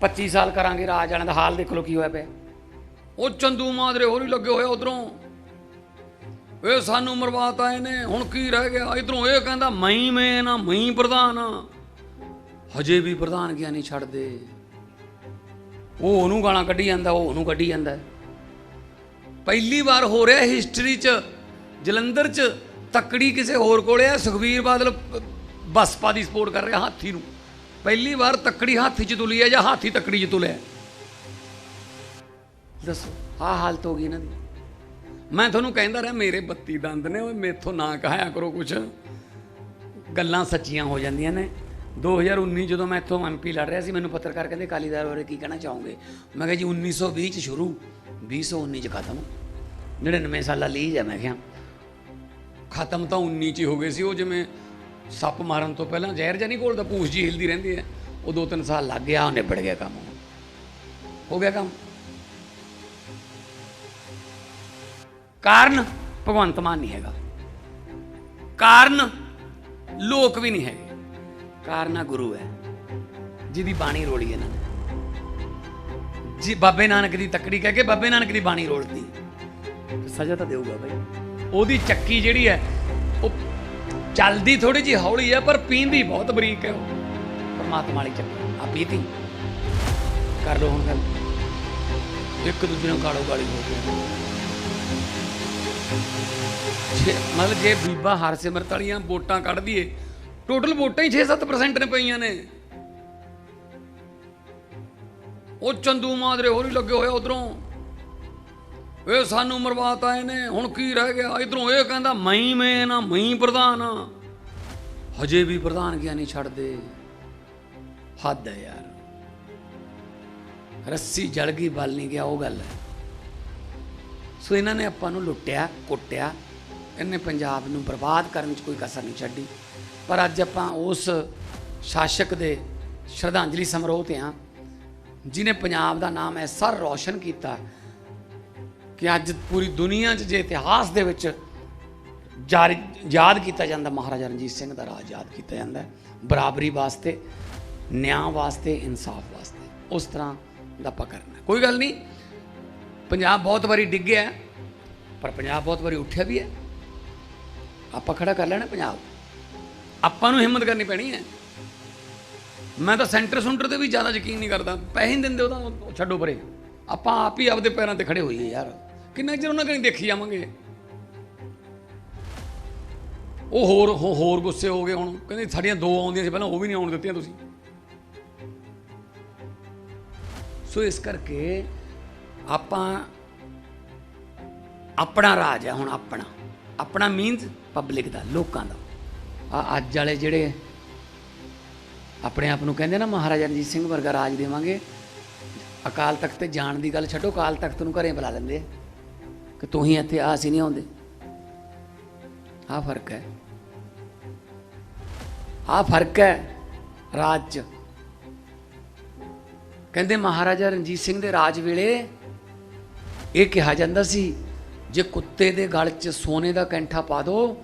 25 ਸਾਲ ਕਰਾਂਗੇ ਰਾਜ ਵਾਲਿਆਂ ਦਾ ਹਾਲ ਦੇਖ ਲਓ ਕੀ ਹੋਇਆ ਪਿਆ। ਉਹ ਚੰਦੂ ਮਾਦਰੇ ਹੋਰੀ ਲੱਗੇ ਹੋਏ ਉਧਰੋਂ। ਇਹ ਸਾਨੂੰ ਮਰਵਾਤ ਆਏ ਨੇ ਹੁਣ ਕੀ ਰਹਿ ਗਿਆ? ਇਧਰੋਂ ਇਹ ਕਹਿੰਦਾ ਮੈਂ ਮੈਂ ਨਾ ਮੈਂ ਪ੍ਰਧਾਨ ਆ। ਹਜੇ ਵੀ ਪ੍ਰਧਾਨ ਗਿਆ ਨਹੀਂ ਛੱਡਦੇ। ਉਹ ਉਹਨੂੰ ਗਾਣਾ ਕੱਢੀ ਜਾਂਦਾ, ਉਹ ਉਹਨੂੰ ਕੱਢੀ ਜਾਂਦਾ। ਪਹਿਲੀ ਵਾਰ ਹੋ ਰਿਹਾ ਹਿਸਟਰੀ 'ਚ, ਜਲੰਧਰ 'ਚ ਤੱਕੜੀ ਕਿਸੇ ਹੋਰ ਕੋਲੇ ਆ ਸੁਖਬੀਰ ਬਾਦਲ ਬਸਪਾ ਦੀ ਸਪੋਰਟ ਕਰ ਰਿਹਾ ਹਾਥੀ ਨੂੰ। ਪਹਿਲੀ ਵਾਰ ਤੱਕੜੀ ਹਾਥੀ 'ਚ ਤੁਲੀ ਹੈ ਜਾਂ ਹਾਥੀ ਤੱਕੜੀ 'ਚ ਤੁਲਿਆ? ਦੱਸੋ, ਆਹ ਹਾਲਤ ਹੋ ਗਈ ਇਹਨਾਂ ਦੀ। ਮੈਂ ਤੁਹਾਨੂੰ ਕਹਿੰਦਾ ਰਿਹਾ, ਮੇਰੇ 32 ਦੰਦ ਨੇ, ਓਏ ਮੇਥੋਂ ਨਾ ਕਹਾਇਆ ਕਰੋ ਕੁਛ। ਗੱਲਾਂ ਸੱਚੀਆਂ ਹੋ ਜਾਂਦੀਆਂ ਨੇ। 2019 ਜਦੋਂ ਮੈਂ ਇੱਥੋਂ ਐਮਪੀ ਲੜ ਰਿਹਾ ਸੀ, ਮੈਨੂੰ ਪੱਤਰਕਾਰ ਕਹਿੰਦੇ ਕਾਲੀਦਾਰ ਬਾਰੇ ਕੀ ਕਹਿਣਾ ਚਾਹੋਗੇ? ਮੈਂ ਕਿਹਾ, ਜੀ 1920 ਚ ਸ਼ੁਰੂ 2019 ਚ ਖਤਮ। 99 ਸਾਲਾਂ ਲਈ ਹੈ। ਮੈਂ ਕਿਹਾ, ਖਤਮ ਤਾਂ 19 ਚ ਹੀ ਹੋ ਗਏ ਸੀ, ਉਹ ਜਿਵੇਂ ਸੱਪ ਮਾਰਨ ਤੋਂ ਪਹਿਲਾਂ ਜ਼ਹਿਰ ਜਾਂ ਨਹੀਂ ਘੋਲਦਾ ਪੂਛ ਜੀ ਹਿਲਦੀ ਰਹਿੰਦੀ ਹੈ। ਉਹ ਦੋ ਤਿੰਨ ਸਾਲ ਲੱਗ ਗਿਆ, ਉਹ ਨਿਬੜ ਗਿਆ ਕੰਮ। ਹੋ ਗਿਆ ਕੰਮ। ਕਾਰਨ ਭਗਵੰਤ ਮਾਨ ਨਹੀਂ ਹੈਗਾ। ਕਾਰਨ ਲੋਕ ਵੀ ਨਹੀਂ ਹੈਗੇ। ਕਾਰਨਾ ਗੁਰੂ ਹੈ। ਜਿਹਦੀ ਬਾਣੀ ਰੋਲੀ ਇਹਨਾਂ ਨੇ। ਜੀ, ਬਾਬੇ ਨਾਨਕ ਦੀ ਤੱਕੜੀ ਕਹਿ ਕੇ ਬਾਬੇ ਨਾਨਕ ਦੀ ਬਾਣੀ ਰੋਲਦੀ। ਸਜ਼ਾ ਤਾਂ ਦੇਊਗਾ ਬਈ। ਉਹਦੀ ਚੱਕੀ ਜਿਹੜੀ ਹੈ, ਉਹ ਚੱਲਦੀ ਥੋੜੀ ਜਿਹੀ ਹੌਲੀ ਹੈ, ਪਰ ਪੀਂਦੀ ਬਹੁਤ ਬਰੀਕ ਹੈ ਉਹ। ਪਰਮਾਤਮਾ ਵਾਲੀ ਚੱਕੀ ਆ ਪੀਤੀ। ਕਰ ਲੋ ਹੁਣ ਗੱਲ। ਇੱਕ ਦੂਜੇ ਨੂੰ ਗਾੜੋ ਗਾਲੀ ਹੋ ਗਏ ਮਤਲਬ ਜੇ ਬੀਬਾ ਹਰਸਿਮਰਤ ਵਾਲੀਆਂ ਵੋਟਾਂ ਕੱਢ ਦਈਏ, ਟੋਟਲ ਵੋਟਾਂ ਹੀ 6-7% ਨੇ ਪਈਆਂ ਨੇ। ਉਹ ਚੰਦੂ ਮਾਦਰੇ ਹੋਰੀ ਲੱਗੇ ਹੋਏ ਉਧਰੋਂ। ਇਹ ਸਾਨੂੰ ਮਰਵਾਤਾ ਇਹਨੇ, ਹੁਣ ਕੀ ਰਹਿ ਗਿਆ? ਇਧਰੋਂ ਇਹ ਕਹਿੰਦਾ, ਮੈਂ ਮੈਂ ਨਾ ਮੈਂ ਪ੍ਰਧਾਨ ਆ। ਹਜੇ ਵੀ ਪ੍ਰਧਾਨ ਗਿਆ ਨਹੀਂ ਛੱਡਦੇ। ਹੱਦ ਹੈ ਯਾਰ। ਰੱਸੀ ਜਲ ਗਈ, ਬਲ ਨਹੀਂ ਗਿਆ, ਉਹ ਗੱਲ ਹੈ। ਸੋ ਇਹਨਾਂ ਨੇ ਆਪਾਂ ਨੂੰ ਲੁੱਟਿਆ, ਕੁੱਟਿਆ। ਇਹਨੇ ਪੰਜਾਬ ਨੂੰ ਬਰਬਾਦ ਕਰਨ 'ਚ ਕੋਈ ਕਸਰ ਨਹੀਂ ਛੱਡੀ। ਪਰ ਅੱਜ ਆਪਾਂ ਉਸ ਸ਼ਾਸਕ ਦੇ ਸ਼ਰਧਾਂਜਲੀ ਸਮਾਰੋਹ ਤੇ ਆ ਜਿਨੇ ਪੰਜਾਬ ਦਾ ਨਾਮ ਐਸਾ ਰੌਸ਼ਨ ਕੀਤਾ ਕਿ ਅੱਜ ਪੂਰੀ ਦੁਨੀਆ 'ਚ ਜੇ ਇਤਿਹਾਸ ਦੇ ਵਿੱਚ ਜਾਰੀ ਯਾਦ ਕੀਤਾ ਜਾਂਦਾ, ਮਹਾਰਾਜਾ ਰਣਜੀਤ ਸਿੰਘ ਦਾ ਰਾਜ ਯਾਦ ਕੀਤਾ ਜਾਂਦਾ, ਬਰਾਬਰੀ ਵਾਸਤੇ, ਨਿਆਂ ਵਾਸਤੇ, ਇਨਸਾਫ ਵਾਸਤੇ, ਉਸ ਤਰ੍ਹਾਂ ਦਾ ਆਪਾਂ ਕਰਨਾ ਕੋਈ ਗੱਲ ਨਹੀਂ, ਪੰਜਾਬ ਬਹੁਤ ਵਾਰੀ ਡਿੱਗਿਆ ਪਰ ਪੰਜਾਬ ਬਹੁਤ ਵਾਰੀ ਉੱਠਿਆ ਵੀ ਹੈ। ਆਪਾਂ ਖੜਾ ਕਰ ਲੈਣਾ ਪੰਜਾਬ। ਆਪਾਂ ਨੂੰ ਹਿੰਮਤ ਕਰਨੀ ਪੈਣੀ ਹੈ। ਮੈਂ ਤਾਂ ਸੈਂਟਰ ਸੁੰਟਰ ਤੇ ਵੀ ਜ਼ਿਆਦਾ ਯਕੀਨ ਨਹੀਂ ਕਰਦਾ। ਪੈਸੇ ਨਹੀਂ ਦਿੰਦੇ ਉਹਦਾ ਉਹ ਛੱਡੋ ਪਰੇ। ਆਪਾਂ ਆਪ ਹੀ ਆਪਦੇ ਪੈਰਾਂ ਤੇ ਖੜੇ ਹੋਈਏ ਯਾਰ। ਕਿੰਨਾ ਚਿਰ ਉਹਨਾਂ ਕਣੀ ਦੇਖੀ ਜਾਵਾਂਗੇ? ਉਹ ਹੋਰ ਹੋ- ਹੋਰ ਗੁੱਸੇ ਹੋ ਗਏ ਹੁਣ। ਕਹਿੰਦੇ ਸਾਡੀਆਂ ਦੋ ਆਉਂਦੀਆਂ ਸੀ, ਪਹਿਲਾਂ ਉਹ ਵੀ ਨਹੀਂ ਆਉਣ ਦਿੱਤੀਆਂ ਤੁਸੀਂ। ਸੋ ਇਸ ਕਰਕੇ ਆਪਾਂ ਆਪਣਾ ਰਾਜ ਹੈ ਹੁਣ ਆਪਣਾ। ਆਪਣਾ ਮੀਨਸ ਪਬਲਿਕ ਦਾ, ਲੋਕਾਂ ਦਾ। ਆ ਅੱਜ ਵਾਲੇ ਜਿਹੜੇ ਆਪਣੇ ਆਪ ਨੂੰ ਕਹਿੰਦੇ ਨਾ, ਮਹਾਰਾਜਾ ਰਣਜੀਤ ਸਿੰਘ ਵਰਗਾ ਰਾਜ ਦੇਵਾਂਗੇ। ਅਕਾਲ ਤਖਤ ਤੇ ਜਾਣ ਦੀ ਗੱਲ ਛੱਡੋ, ਅਕਾਲ ਤਖਤ ਨੂੰ ਘਰੇ ਬੁਲਾ ਲੈਂਦੇ ਆ। ਕਿ ਤੁਸੀਂ ਇੱਥੇ ਆ ਸੀ ਨਹੀਂ ਆਉਂਦੇ। ਆ ਫ਼ਰਕ ਹੈ। ਆ ਫ਼ਰਕ ਹੈ ਰਾਜ ਚ। ਕਹਿੰਦੇ ਮਹਾਰਾਜਾ ਰਣਜੀਤ ਸਿੰਘ ਦੇ ਰਾਜ ਵੇਲੇ ਇਹ ਕਿਹਾ ਜਾਂਦਾ ਸੀ, ਜੇ ਕੁੱਤੇ ਦੇ ਗਲ 'ਚ ਸੋਨੇ ਦਾ ਕੈਂਠਾ ਪਾ ਦੋ,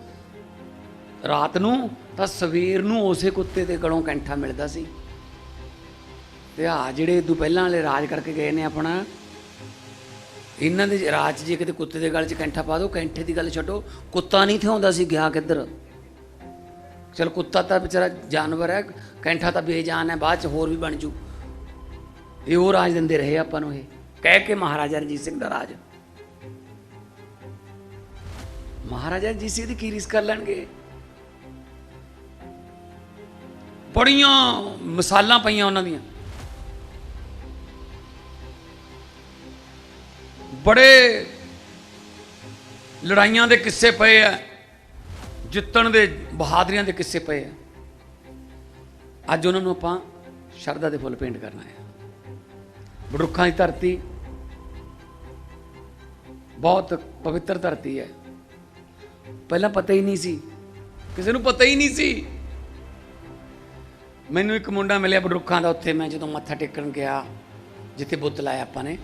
ਰਾਤ ਨੂੰ ਤਾਂ ਸਵੇਰ ਨੂੰ ਉਸੇ ਕੁੱਤੇ ਦੇ ਗਲੋਂ ਕੈਂਠਾ ਮਿਲਦਾ ਸੀ। ਤੇ ਆ ਜਿਹੜੇ ਇਦੋਂ ਪਹਿਲਾਂ ਵਾਲੇ ਰਾਜ ਕਰਕੇ ਗਏ ਨੇ ਆਪਣਾ ਇਹਨਾਂ ਦੇ ਰਾਜ ਜੇ ਕਿਤੇ ਕੁੱਤੇ ਦੇ ਗਲ 'ਚ ਕੈਂਠਾ ਪਾ ਦੋ, ਕੈਂਠੇ ਦੀ ਗੱਲ ਛੱਡੋ, ਕੁੱਤਾ ਨਹੀਂ ਥਿਆਉਂਦਾ ਸੀ ਗਿਆ ਕਿੱਧਰ? ਚਲ ਕੁੱਤਾ ਤਾਂ ਵਿਚਾਰਾ ਜਾਨਵਰ ਹੈ, ਕੈਂਠਾ ਤਾਂ ਬੇਜਾਨ ਹੈ, ਬਾਅਦ 'ਚ ਹੋਰ ਵੀ ਬਣ ਜੂ। ਇਹ ਉਹ ਰਾਜ ਦਿੰਦੇ ਰਹੇ ਆਪਾਂ ਨੂੰ ਇਹ। ਕਹਿ ਕੇ ਮਹਾਰਾਜਾ ਰਣਜੀਤ ਸਿੰਘ ਦਾ ਰਾਜ। ਮਹਾਰਾਜਾ ਰਣਜੀਤ ਸਿੰਘ ਦੀ ਕੀ ਰੀਸ ਕਰ ਲੈਣਗੇ? ਬੜੀਆਂ ਮਿਸਾਲਾਂ ਪਈਆਂ ਉਹਨਾਂ ਦੀਆਂ। ਬੜੇ ਲੜਾਈਆਂ ਦੇ ਕਿੱਸੇ ਪਏ ਆ, ਜਿੱਤਣ ਦੇ ਬਹਾਦਰੀਆਂ ਦੇ ਕਿੱਸੇ ਪਏ ਆ। ਅੱਜ ਉਹਨਾਂ ਨੂੰ ਆਪਾਂ ਸ਼ਰਧਾ ਦੇ ਫੁੱਲ ਪੇਂਟ ਕਰਨਾ ਹੈ ਬੜੁੱਖਾਂ ਦੀ ਧਰਤੀ ਬਹੁਤ ਪਵਿੱਤਰ ਧਰਤੀ ਹੈ। ਪਹਿਲਾਂ ਪਤਾ ਹੀ ਨਹੀਂ ਸੀ, ਕਿਸੇ ਨੂੰ ਪਤਾ ਹੀ ਨਹੀਂ ਸੀ। ਮੈਨੂੰ ਇੱਕ ਮੁੰਡਾ ਮਿਲਿਆ ਬੜੁੱਖਾਂ ਦਾ ਉੱਥੇ, ਮੈਂ ਜਦੋਂ ਮੱਥਾ ਟੇਕਣ ਗਿਆ, ਜਿੱਥੇ ਬੁੱਤ ਲਾਇਆ ਆਪਾਂ ਨੇ।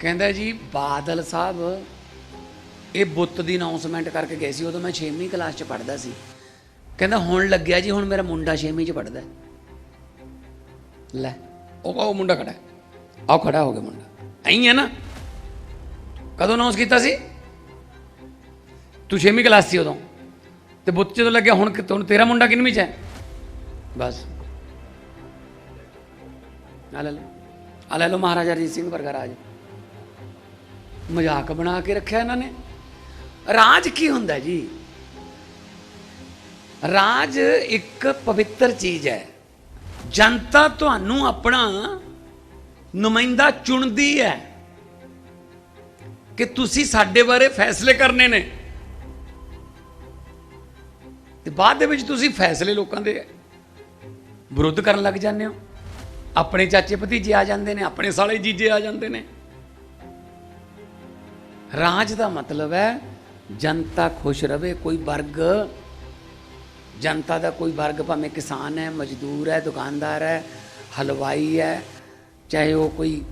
ਕਹਿੰਦਾ ਜੀ, ਬਾਦਲ ਸਾਹਿਬ, ਇਹ ਬੁੱਤ ਦੀ ਅਨਾਉਂਸਮੈਂਟ ਕਰਕੇ ਗਏ ਸੀ, ਉਦੋਂ ਮੈਂ 6ਵੀਂ ਕਲਾਸ 'ਚ ਪੜ੍ਹਦਾ ਸੀ। ਕਹਿੰਦਾ, ਹੁਣ ਲੱਗਿਆ ਜੀ, ਹੁਣ ਮੇਰਾ ਮੁੰਡਾ 6ਵੀਂ 'ਚ ਪੜ੍ਹਦਾ ਲੈ, ਉਹ ਉਹ ਮੁੰਡਾ ਖੜਾ ਆਓ ਖੜਾ ਹੋ ਗਿਆ ਮੁੰਡਾ। ਐਂ ਹੈ ਨਾ? ਕਦੋਂ ਅਨਾਉਂਸ ਕੀਤਾ ਸੀ? ਤੂੰ 6ਵੀਂ ਕਲਾਸ ਸੀ ਉਦੋਂ। ਤੇ ਬੁੱਤ ਜਦੋਂ ਲੱਗਿਆ, ਹੁਣ ਹੁਣ ਤੇਰਾ ਮੁੰਡਾ ਕਿੰਨਵੀਂ ਚ ਹੈ? ਬਸ। ਆ ਲੈ ਲਓ ਆ ਲੈ ਲਓ ਮਹਾਰਾਜਾ ਰਣਜੀਤ ਸਿੰਘ ਵਰਗਾ ਰਾਜ। ਮਜ਼ਾਕ ਬਣਾ ਕੇ ਰੱਖਿਆ ਇਹਨਾਂ ਨੇ। ਰਾਜ ਕੀ ਹੁੰਦਾ ਜੀ? ਰਾਜ ਇੱਕ ਪਵਿੱਤਰ ਚੀਜ਼ ਹੈ। ਜਨਤਾ ਤੁਹਾਨੂੰ ਆਪਣਾ ਨੁਮਾਇੰਦਾ ਚੁਣਦੀ ਹੈ ਕਿ ਤੁਸੀਂ ਸਾਡੇ ਬਾਰੇ ਫੈਸਲੇ ਕਰਨੇ ਨੇ। ਤੇ ਬਾਅਦ ਦੇ ਵਿੱਚ ਤੁਸੀਂ ਫੈਸਲੇ ਲੋਕਾਂ ਦੇ ਵਿਰੁੱਧ ਕਰਨ ਲੱਗ ਜਾਂਦੇ ਹੋ। ਆਪਣੇ ਚਾਚੇ ਭਤੀਜੇ ਆ ਜਾਂਦੇ ਨੇ, ਆਪਣੇ ਸਾਲੇ ਜੀਜੇ ਆ ਜਾਂਦੇ ਨੇ। ਰਾਜ ਦਾ ਮਤਲਬ ਹੈ ਜਨਤਾ ਖੁਸ਼ ਰਵੇ, ਕੋਈ ਵਰਗ, ਜਨਤਾ ਦਾ ਕੋਈ ਵਰਗ ਭਾਵੇਂ ਕਿਸਾਨ ਹੈ, ਮਜ਼ਦੂਰ ਹੈ, ਦੁਕਾਨਦਾਰ ਹੈ, ਹਲਵਾਈ ਹੈ, ਚਾਹੇ ਉਹ ਕੋਈ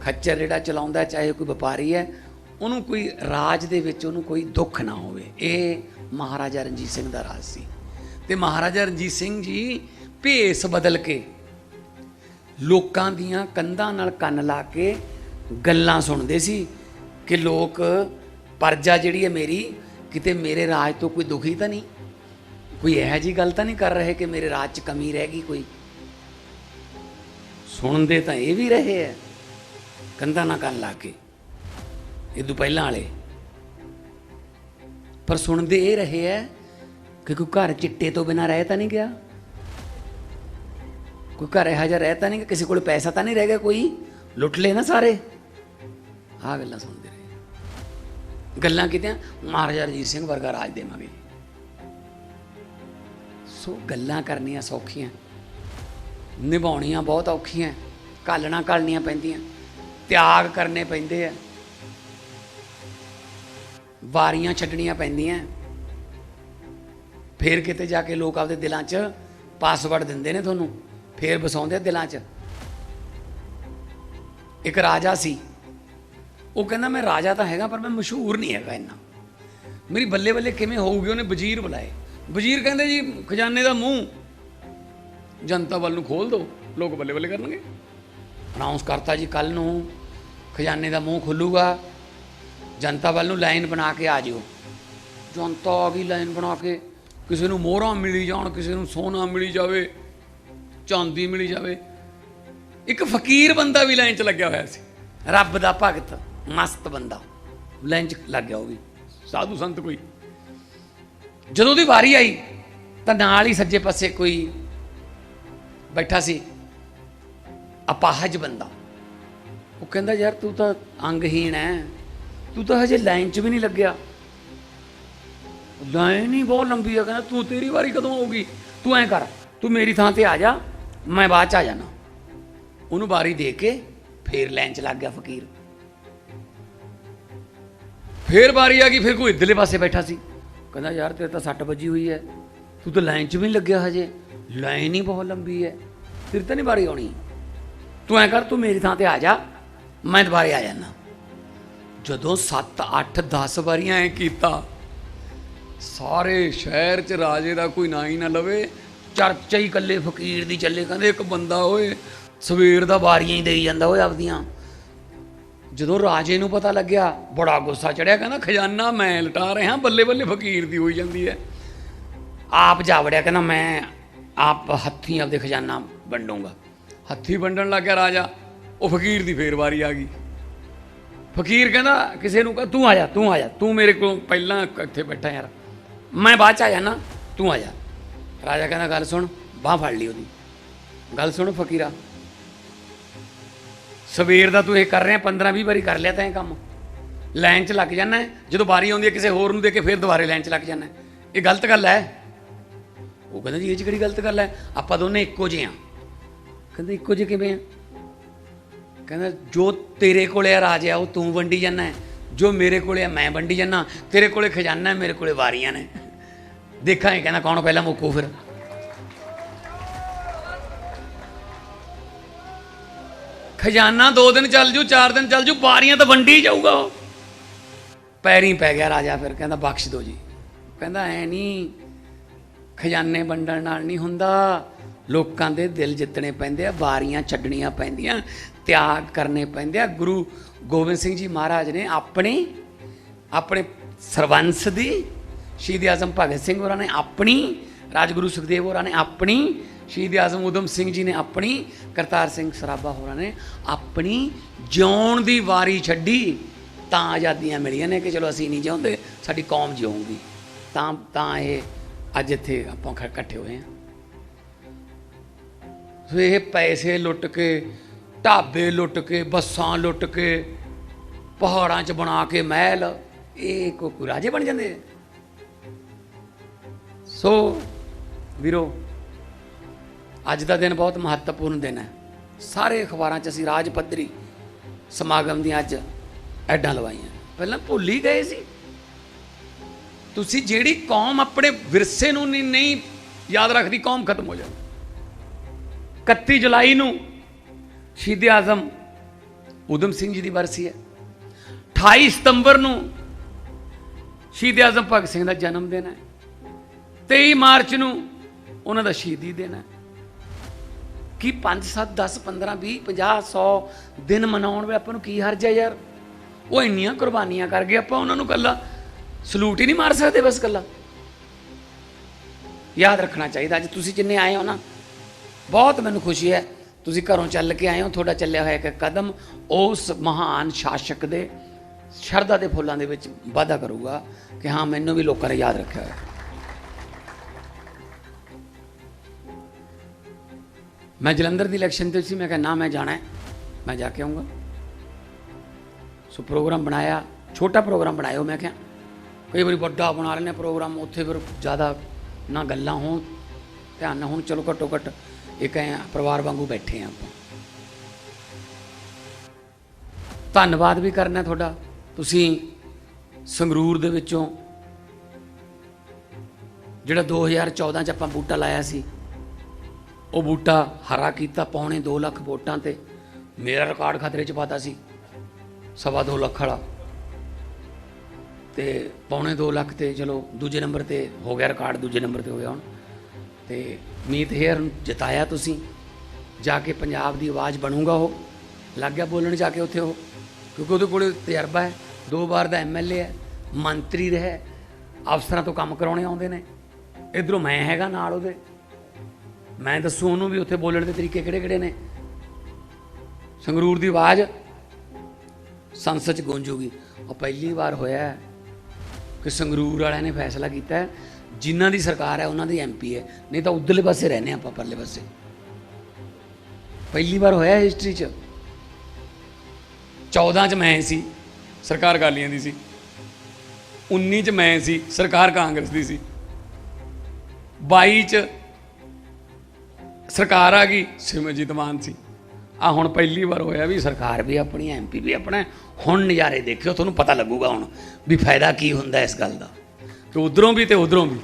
ਖੱਚਰ ਜਿਹੜਾ ਚਲਾਉਂਦਾ ਚਾਹੇ ਕੋਈ ਵਪਾਰੀ ਹੈ, ਉਹਨੂੰ ਕੋਈ ਰਾਜ ਦੇ ਵਿੱਚ ਉਹਨੂੰ ਕੋਈ ਦੁੱਖ ਨਾ ਹੋਵੇ। ਇਹ ਮਹਾਰਾਜਾ ਰਣਜੀਤ ਸਿੰਘ ਦਾ ਰਾਜ ਸੀ। ਤੇ ਮਹਾਰਾਜਾ ਰਣਜੀਤ ਸਿੰਘ ਜੀ ਭੇਸ ਬਦਲ ਕੇ ਲੋਕਾਂ ਦੀਆਂ ਕੰਧਾਂ ਨਾਲ ਕੰਨ ਲਾ ਕੇ ਗੱਲਾਂ ਸੁਣਦੇ ਸੀ। ਕਿ ਲੋਕ ਪਰਜਾ ਜਿਹੜੀ ਹੈ ਮੇਰੀ ਕਿਤੇ ਮੇਰੇ ਰਾਜ ਤੋਂ ਕੋਈ ਦੁਖੀ ਤਾਂ ਨਹੀਂ? ਕੋਈ ਇਹੋ ਜੀ ਗੱਲ ਤਾਂ ਨਹੀਂ ਕਰ ਰਹੇ ਕਿ ਮੇਰੇ ਰਾਜ 'ਚ ਕਮੀ ਰਹਿ ਗਈ ਕੋਈ? ਸੁਣਦੇ ਤਾਂ ਇਹ ਵੀ ਰਹੇ ਹੈ। ਕੰਧਾਂ ਨਾਲ ਕੰਨ ਲਾ ਕੇ। ਇਹ ਤੋਂ ਪਹਿਲਾਂ ਵਾਲੇ। ਪਰ ਸੁਣਦੇ ਇਹ ਰਹੇ ਹੈ ਕਿ ਕੋਈ ਘਰ ਚਿੱਟੇ ਤੋਂ ਬਿਨਾ ਰਹਿ ਤਾਂ ਨਹੀਂ ਗਿਆ? ਕੋਈ ਘਰ ਇਹੋ ਜਿਹਾ ਰਹਿ ਤਾਂ ਨਹੀਂ ਕਿ ਕਿਸੇ ਕੋਲ ਪੈਸਾ ਤਾਂ ਨਹੀਂ ਰਹਿ ਗਿਆ ਕੋਈ? ਲੁੱਟ ਲਏ ਨਾ ਸਾਰੇ? ਆਹ ਗੱਲਾਂ ਸੁਣਦੇ ਰਹੇ। ਗੱਲਾਂ ਕੀਤੀਆਂ, ਮਹਾਰਾਜਾ ਰਣਜੀਤ ਸਿੰਘ ਵਰਗਾ ਰਾਜ ਦੇਵਾਂਗੇ। ਸੋ ਗੱਲਾਂ ਕਰਨੀਆਂ ਸੌਖੀਆਂ, ਨਿਭਾਉਣੀਆਂ ਬਹੁਤ ਔਖੀਆਂ ਕਾਲਣਾ ਕਾਲਣੀਆਂ ਪੈਂਦੀਆਂ, ਤਿਆਗ ਕਰਨੇ ਪੈਂਦੇ ਆ। ਵਾਰੀਆਂ ਛੱਡਣੀਆਂ ਪੈਂਦੀਆਂ। ਫੇਰ ਕਿਤੇ ਜਾ ਕੇ ਲੋਕ ਆਪਦੇ ਦਿਲਾਂ 'ਚ ਪਾਸਵਰਡ ਦਿੰਦੇ ਨੇ ਤੁਹਾਨੂੰ, ਫੇਰ ਵਸਾਉਂਦੇ ਆ ਦਿਲਾਂ 'ਚ। ਇੱਕ ਰਾਜਾ ਸੀ ਉਹ ਕਹਿੰਦਾ, ਮੈਂ ਰਾਜਾ ਤਾਂ ਹੈਗਾ, ਪਰ ਮੈਂ ਮਸ਼ਹੂਰ ਨਹੀਂ ਹੈਗਾ ਇੰਨਾ। ਮੇਰੀ ਬੱਲੇ ਬੱਲੇ ਕਿਵੇਂ ਹੋਊਗੀ, ਉਹਨੇ ਵਜ਼ੀਰ ਬੁਲਾਏ। ਵਜ਼ੀਰ ਕਹਿੰਦੇ, ਜੀ, ਖਜ਼ਾਨੇ ਦਾ ਮੂੰਹ। ਜਨਤਾ ਵੱਲ ਨੂੰ ਖੋਲ ਦਿਓ ਲੋਕ ਬੱਲੇ ਬੱਲੇ ਕਰਨਗੇ। ਅਨਾਉਂਸ ਕਰਤਾ ਜੀ ਕੱਲ ਨੂੰ ਖਜ਼ਾਨੇ ਦਾ ਮੂੰਹ ਖੁੱਲੂਗਾ। ਜਨਤਾ ਵੱਲ ਨੂੰ ਲਾਈਨ ਬਣਾ ਕੇ ਆ ਜਿਓ। ਜਨਤਾ ਆ ਗਈ ਲਾਈਨ ਬਣਾ ਕੇ। ਕਿਸੇ ਨੂੰ ਮੋਹਰਾਂ ਮਿਲੀ ਜਾਣ, ਕਿਸੇ ਨੂੰ ਸੋਨਾ ਮਿਲੀ ਜਾਵੇ, ਚਾਂਦੀ ਮਿਲੀ ਜਾਵੇ। ਇੱਕ ਫਕੀਰ ਬੰਦਾ ਵੀ ਲਾਈਨ 'ਚ ਲੱਗਿਆ ਹੋਇਆ ਸੀ। ਰੱਬ ਦਾ ਭਗਤ। ਮਸਤ ਬੰਦਾ। ਲਾਈਨ 'ਚ ਲੱਗ ਗਿਆ ਉਹ ਵੀ। ਸਾਧੂ ਸੰਤ ਕੋਈ। ਜਦੋਂ ਦੀ ਵਾਰੀ ਆਈ ਤਾਂ ਨਾਲ ਹੀ ਸੱਜੇ ਪਾਸੇ ਕੋਈ ਬੈਠਾ ਸੀ। ਅਪਾਹਜ ਬੰਦਾ। ਉਹ ਕਹਿੰਦਾ ਯਾਰ ਤੂੰ ਤਾਂ ਅੰਗਹੀਣ ਹੈ ਤੂੰ ਤਾਂ ਹਜੇ ਲਾਈਨ 'ਚ ਵੀ ਨਹੀਂ ਲੱਗਿਆ। ਲਾਈਨ ਹੀ ਬਹੁਤ ਲੰਬੀ ਹੈ ਕਹਿੰਦਾ ਤੂੰ ਤੇਰੀ ਵਾਰੀ ਕਦੋਂ ਆਊਗੀ? ਤੂੰ ਐਂ ਕਰ ਤੂੰ ਮੇਰੀ ਥਾਂ ਤੇ ਆ ਜਾ ਮੈਂ ਬਾਅਦ ਚ ਆ ਜਾਣਾ। ਉਹਨੂੰ ਵਾਰੀ ਦੇ ਕੇ ਫੇਰ ਲਾਈਨ 'ਚ ਲੱਗ ਗਿਆ ਫਕੀਰ। ਫੇਰ ਵਾਰੀ ਆ ਗਈ, ਫਿਰ ਕੋਈ ਇਧਰਲੇ ਪਾਸੇ ਬੈਠਾ ਸੀ। ਕਹਿੰਦਾ, ਯਾਰ, ਤੇਰੇ ਤਾਂ ਸੱਟ ਵੱਜੀ ਹੋਈ ਹੈ। ਤੂੰ ਤਾਂ ਲਾਈਨ 'ਚ ਵੀ ਨਹੀਂ ਲੱਗਿਆ ਹਜੇ। ਲਾਈਨ ਹੀ ਬਹੁਤ ਲੰਬੀ ਹੈ। ਤੇਰੀ ਤਾਂ ਨਹੀਂ ਵਾਰੀ ਆਉਣੀ। ਤੂੰ ਐ ਕਰ, ਤੂੰ ਮੇਰੀ ਥਾਂ ਤੇ ਆ ਜਾ। ਮੈਂ ਦੁਬਾਰੇ ਆ ਜਾਣਾ ਜਦੋਂ 7 8 10 ਵਾਰੀਆਂ ਐ ਕੀਤਾ, ਸਾਰੇ ਸ਼ਹਿਰ 'ਚ ਰਾਜੇ ਦਾ ਕੋਈ ਨਾ ਹੀ ਨਾ ਲਵੇ। ਚਰਚਾ ਹੀ ਇਕੱਲੇ ਫਕੀਰ ਦੀ ਚੱਲੇ। ਕਹਿੰਦੇ, ਇੱਕ ਬੰਦਾ ਓਏ ਸਵੇਰ ਦਾ ਵਾਰੀਆਂ ਹੀ ਦੇਈ ਜਾਂਦਾ ਓਏ ਆਪਦੀਆਂ। ਜਦੋਂ ਰਾਜੇ ਨੂੰ ਪਤਾ ਲੱਗਿਆ, ਬੜਾ ਗੁੱਸਾ ਚੜਿਆ, ਕਹਿੰਦਾ, ਖਜ਼ਾਨਾ ਮੈਂ ਲਟਾ ਰਿਹਾ ਬੱਲੇ ਬੱਲੇ ਫਕੀਰ ਦੀ ਹੋਈ ਜਾਂਦੀ ਹੈ। ਆਪ ਜਾਵੜਿਆ ਕਹਿੰਦਾ, ਮੈਂ ਆਪ ਹੱਥੀਂ ਆਪਦੇ ਖਜ਼ਾਨਾ ਵੰਡੂੰਗਾ। ਹੱਥੀ ਵੰਡਣ ਲੱਗਿਆ ਰਾਜਾ, ਉਹ ਫਕੀਰ ਦੀ ਫੇਰ ਵਾਰੀ ਆ ਗਈ। ਫਕੀਰ ਕਹਿੰਦਾ, ਕਿਸੇ ਨੂੰ ਕਹ, ਤੂੰ ਆ ਜਾ, ਤੂੰ ਆ ਜਾ, ਤੂੰ ਮੇਰੇ ਕੋਲ ਪਹਿਲਾਂ ਇੱਥੇ ਬੈਠਾ ਯਾਰ। ਮੈਂ ਬਾਅਦ ਚ ਆ ਜਾਣਾ ਤੂੰ ਆ ਜਾ। ਰਾਜਾ ਕਹਿੰਦਾ, ਗੱਲ ਸੁਣ, ਬਾਹ ਫੜ ਲਈ ਉਹਦੀ। ਗੱਲ ਸੁਣ, ਫਕੀਰਾ ਸਵੇਰ ਦਾ ਤੂੰ ਇਹ ਕਰ ਰਿਹਾ 15 20 ਵਾਰੀ ਕਰ ਲਿਆ ਤਾਂ ਇਹ ਕੰਮ। ਲਾਈਨ 'ਚ ਲੱਗ ਜਾਣਾ ਜਦੋਂ ਵਾਰੀ ਆਉਂਦੀ ਹੈ, ਕਿਸੇ ਹੋਰ ਨੂੰ ਦੇ ਕੇ ਫਿਰ ਦੁਬਾਰੇ ਲਾਈਨ 'ਚ ਲੱਗ ਜਾਣਾ ਇਹ ਗਲਤ ਗੱਲ ਹੈ। ਉਹ ਕਹਿੰਦਾ ਜੀ, ਇਹ 'ਚ ਕਿਹੜੀ ਗਲਤ ਗੱਲ ਹੈ? ਆਪਾਂ ਦੋਨੇ ਇੱਕੋ ਜਿਹੇ ਆ ਕਹਿੰਦਾ, ਇੱਕੋ ਜਿਹੇ ਕਿਵੇਂ ਆ? ਕਹਿੰਦਾ, ਜੋ ਤੇਰੇ ਕੋਲੇ ਆ ਰਾਜ ਆ, ਉਹ ਤੂੰ ਵੰਡੀ ਜਾਂਦਾ ਜੋ ਮੇਰੇ ਕੋਲੇ ਆ, ਮੈਂ ਵੰਡੀ ਜਾਂਦਾ ਤੇਰੇ ਕੋਲੇ ਖਜ਼ਾਨਾ ਹੈ, ਮੇਰੇ ਕੋਲੇ ਵਾਰੀਆਂ ਨੇ। ਦੇਖਾਂਗੇ, ਕਹਿੰਦਾ ਕੌਣ ਪਹਿਲਾਂ ਮੁੱਕੂ ਫਿਰ। ਖਜ਼ਾਨਾ ਦੋ ਦਿਨ ਚੱਲ ਜੂ, ਚਾਰ ਦਿਨ ਚੱਲ ਜੂ, ਵਾਰੀਆਂ ਤਾਂ ਵੰਡੀ ਜਾਊਗਾ ਉਹ। ਪੈਰੀਂ ਪੈ ਗਿਆ ਰਾਜਾ ਫਿਰ, ਕਹਿੰਦਾ ਬਖਸ਼ ਦਿਓ ਜੀ। ਕਹਿੰਦਾ ਐ ਨਹੀਂ ਖਜ਼ਾਨੇ ਵੰਡਣ ਨਾਲ ਨਹੀਂ ਹੁੰਦਾ। ਲੋਕਾਂ ਦੇ ਦਿਲ ਜਿੱਤਣੇ ਪੈਂਦੇ ਆ, ਵਾਰੀਆਂ ਛੱਡਣੀਆਂ ਪੈਂਦੀਆਂ, ਤਿਆਗ ਕਰਨੇ ਪੈਂਦੇ ਆ। ਗੁਰੂ ਗੋਬਿੰਦ ਸਿੰਘ ਜੀ ਮਹਾਰਾਜ ਨੇ ਆਪਣੇ ਆਪਣੇ ਸਰਵੰਸ ਦੀ, ਸ਼ਹੀਦ ਆਜ਼ਮ ਭਗਤ ਸਿੰਘ ਹੋਰਾਂ ਨੇ ਆਪਣੀ ਰਾਜਗੁਰੂ ਸੁਖਦੇਵ ਹੋਰਾਂ ਨੇ ਆਪਣੀ ਸ਼ਹੀਦ ਆਜ਼ਮ ਉਦਮ ਸਿੰਘ ਜੀ ਨੇ ਆਪਣੀ, ਕਰਤਾਰ ਸਿੰਘ ਸਰਾਭਾ ਹੋਰਾਂ ਨੇ ਆਪਣੀ ਜਿਉਣ ਦੀ ਵਾਰੀ ਛੱਡੀ, ਤਾਂ ਆਜ਼ਾਦੀਆਂ ਮਿਲੀਆਂ ਨੇ ਕਿ ਚਲੋ ਅਸੀਂ ਨਹੀਂ ਜਿਉਂਦੇ, ਸਾਡੀ ਕੌਮ ਜਿਉਂਗੀ ਤਾਂ ਤਾਂ ਇਹ ਅੱਜ ਇੱਥੇ ਆਪਾਂ ਇਕੱਠੇ ਹੋਏ ਹਾਂ। ਸੋ ਇਹ ਪੈਸੇ ਲੁੱਟ ਕੇ, ਢਾਬੇ ਲੁੱਟ ਕੇ, ਬੱਸਾਂ ਲੁੱਟ ਕੇ, ਪਹਾੜਾਂ 'ਚ ਬਣਾ ਕੇ ਮਹਿਲ, ਇਹ ਕੋ ਕੋਈ ਰਾਜੇ ਬਣ ਜਾਂਦੇ ਸੋ ਵੀਰੋ, ਅੱਜ ਦਾ ਦਿਨ ਬਹੁਤ ਮਹੱਤਵਪੂਰਨ ਦਿਨ ਹੈ। ਸਾਰੇ ਅਖਬਾਰਾਂ 'ਚ ਅਸੀਂ ਰਾਜ ਪੱਧਰੀ ਸਮਾਗਮ ਦੀਆਂ ਅੱਜ ਐਡਾਂ ਲਵਾਈਆਂ। ਪਹਿਲਾਂ ਭੁੱਲ ਹੀ ਗਏ ਸੀ। ਤੁਸੀਂ ਜਿਹੜੀ ਕੌਮ ਆਪਣੇ ਵਿਰਸੇ ਨੂੰ ਨਹੀਂ ਨਹੀਂ ਯਾਦ ਰੱਖਦੀ, ਕੌਮ ਖਤਮ ਹੋ ਜਾਂਦੀ। 31 ਜੁਲਾਈ ਨੂੰ ਸ਼ਹੀਦ ਆਜ਼ਮ ਉਦਮ ਸਿੰਘ ਜੀ ਦੀ ਬਰਸੀ ਹੈ। 28 ਸਤੰਬਰ ਨੂੰ ਸ਼ਹੀਦ ਆਜ਼ਮ ਭਗਤ ਸਿੰਘ ਦਾ ਜਨਮ ਦਿਨ ਹੈ। 23 ਮਾਰਚ ਨੂੰ ਉਹਨਾਂ ਦਾ ਸ਼ਹੀਦੀ ਦਿਨ ਹੈ। ਕੀ 5 7 10 15 20 50 100 ਦਿਨ ਮਨਾਉਣ ਵੇ ਆਪਾਂ ਨੂੰ ਕੀ ਹਰਜ ਹੈ ਯਾਰ? ਉਹ ਇੰਨੀਆਂ ਕੁਰਬਾਨੀਆਂ ਕਰ ਗਏ, ਆਪਾਂ ਉਹਨਾਂ ਨੂੰ ਕੱਲਾ ਸਲੂਟ ਹੀ ਨਹੀਂ ਮਾਰ ਸਕਦੇ ਬਸ ਕੱਲਾ ਯਾਦ ਰੱਖਣਾ ਚਾਹੀਦਾ, ਅੱਜ ਤੁਸੀਂ ਜਿੰਨੇ ਆਏ ਹੋ ਨਾ, ਬਹੁਤ ਮੈਨੂੰ ਖੁਸ਼ੀ ਹੈ, ਤੁਸੀਂ ਘਰੋਂ ਚੱਲ ਕੇ ਆਏ ਹੋ, ਤੁਹਾਡਾ ਚੱਲਿਆ ਹੋਇਆ ਇੱਕ ਕਦਮ ਉਸ ਮਹਾਨ ਸ਼ਾਸਕ ਦੇ ਸ਼ਰਧਾ ਦੇ ਫੁੱਲਾਂ ਦੇ ਵਿੱਚ ਵਾਧਾ ਕਰੂਗਾ ਕਿ ਹਾਂ, ਮੈਨੂੰ ਵੀ ਲੋਕਾਂ ਨੇ ਯਾਦ ਰੱਖਿਆ ਹੋਇਆ। ਮੈਂ ਜਲੰਧਰ ਦੀ ਇਲੈਕਸ਼ਨ ਤੇ ਸੀ ਮੈਂ ਕਿਹਾ ਨਾ ਮੈਂ ਜਾਣਾ ਹੈ ਮੈਂ ਜਾ ਕੇ ਆਉਂਗਾ ਸੋ ਪ੍ਰੋਗਰਾਮ ਬਣਾਇਆ ਛੋਟਾ ਪ੍ਰੋਗਰਾਮ ਬਣਾਇਓ ਮੈਂ ਕਿਹਾ ਕਈ ਵਾਰੀ ਵੱਡਾ ਬਣਾ ਲੈਂਦੇ ਹਾਂ ਪ੍ਰੋਗਰਾਮ ਉੱਥੇ ਫਿਰ ਜ਼ਿਆਦਾ ਨਾ ਗੱਲਾਂ ਹੋਣ ਧਿਆਨ ਨਾ ਹੋਣ ਚਲੋ ਘੱਟੋ ਘੱਟ ਇੱਕ ਐ ਪਰਿਵਾਰ ਵਾਂਗੂ ਬੈਠੇ ਆ ਆਪਾਂ ਧੰਨਵਾਦ ਵੀ ਕਰਨਾ ਤੁਹਾਡਾ ਤੁਸੀਂ ਸੰਗਰੂਰ ਦੇ ਵਿੱਚੋਂ ਜਿਹੜਾ 2014 ਚ ਆਪਾਂ ਬੂਟਾ ਲਾਇਆ ਸੀ ਉਹ ਬੂਟਾ ਹਰਾ ਕੀਤਾ ਪੌਣੇ 2 ਲੱਖ ਵੋਟਾਂ ਤੇ। ਮੇਰਾ ਰਿਕਾਰਡ ਖਤਰੇ ਚ ਪਾਤਾ ਸੀ, ਸਵਾ 2 ਲੱਖ ਵਾਲਾ। ਤੇ ਪੌਣੇ 2 ਲੱਖ ਤੇ ਚਲੋ ਦੂਜੇ ਨੰਬਰ ਤੇ ਹੋ ਗਿਆ ਰਿਕਾਰਡ ਦੂਜੇ ਨੰਬਰ ਤੇ ਹੋ ਗਿਆ ਹੁਣ। ਤੇ ਮੀਤ ਹੇਅਰ ਨੂੰ ਜਿਤਾਇਆ ਤੁਸੀਂ, ਜਾ ਕੇ ਪੰਜਾਬ ਦੀ ਆਵਾਜ਼ ਬਣੂਗਾ ਉਹ। ਲੱਗ ਗਿਆ ਬੋਲਣ ਜਾ ਕੇ ਉੱਥੇ ਉਹ, ਕਿਉਂਕਿ ਉਹਦੇ ਕੋਲੇ ਤਜਰਬਾ ਹੈ। ਦੋ ਵਾਰ ਦਾ ਐਮਐਲਏ ਹੈ, ਮੰਤਰੀ ਰਿਹਾ, ਅਫਸਰਾਂ ਤੋਂ ਕੰਮ ਕਰਾਉਣੇ ਆਉਂਦੇ ਨੇ। ਇਧਰੋਂ ਮੈਂ ਹੈਗਾ ਨਾਲ ਉਹਦੇ। ਮੈਂ ਦੱਸੂ ਉਹਨੂੰ ਵੀ ਉੱਥੇ ਬੋਲਣ ਦੇ ਤਰੀਕੇ ਕਿਹੜੇ ਕਿਹੜੇ ਨੇ? ਸੰਗਰੂਰ ਦੀ ਆਵਾਜ਼ ਸੰਸਦ ਚ ਗੂੰਜੂਗੀ ਉਹ ਪਹਿਲੀ ਵਾਰ ਹੋਇਆ ਕਿ ਸੰਗਰੂਰ ਵਾਲਿਆਂ ਨੇ ਫੈਸਲਾ ਕੀਤਾ ਜਿਨ੍ਹਾਂ ਦੀ ਸਰਕਾਰ ਹੈ, ਉਹਨਾਂ ਦੀ ਐਮਪੀ ਹੈ। ਨਹੀਂ ਤਾਂ ਉਧਰਲੇ ਪਾਸੇ ਰਹਿੰਦੇ ਆਪਾਂ, ਪਰਲੇ ਪਾਸੇ। ਪਹਿਲੀ ਵਾਰ ਹੋਇਆ ਹਿਸਟਰੀ 'ਚ। 14 'ਚ ਮੈਂ ਸੀ, ਸਰਕਾਰ ਗਾਲੀਆਂ ਦੀ ਸੀ। 19 'ਚ ਮੈਂ ਸੀ, ਸਰਕਾਰ ਕਾਂਗਰਸ ਦੀ ਸੀ। 22 'ਚ ਸਰਕਾਰ ਆ ਗਈ। ਸਿਮਰਜੀਤ ਮਾਨ ਸੀ। ਆ ਹੁਣ ਪਹਿਲੀ ਵਾਰ ਹੋਇਆ ਵੀ ਸਰਕਾਰ ਵੀ ਆਪਣੀ ਐਮਪੀ ਵੀ ਆਪਣਾ। ਹੁਣ ਨਜ਼ਾਰੇ ਦੇਖਿਓ, ਤੁਹਾਨੂੰ ਪਤਾ ਲੱਗੂਗਾ ਹੁਣ ਵੀ ਫਾਇਦਾ ਕੀ ਹੁੰਦਾ ਇਸ ਗੱਲ ਦਾ। ਕਿ ਉਧਰੋਂ ਵੀ ਤੇ ਉਧਰੋਂ ਵੀ।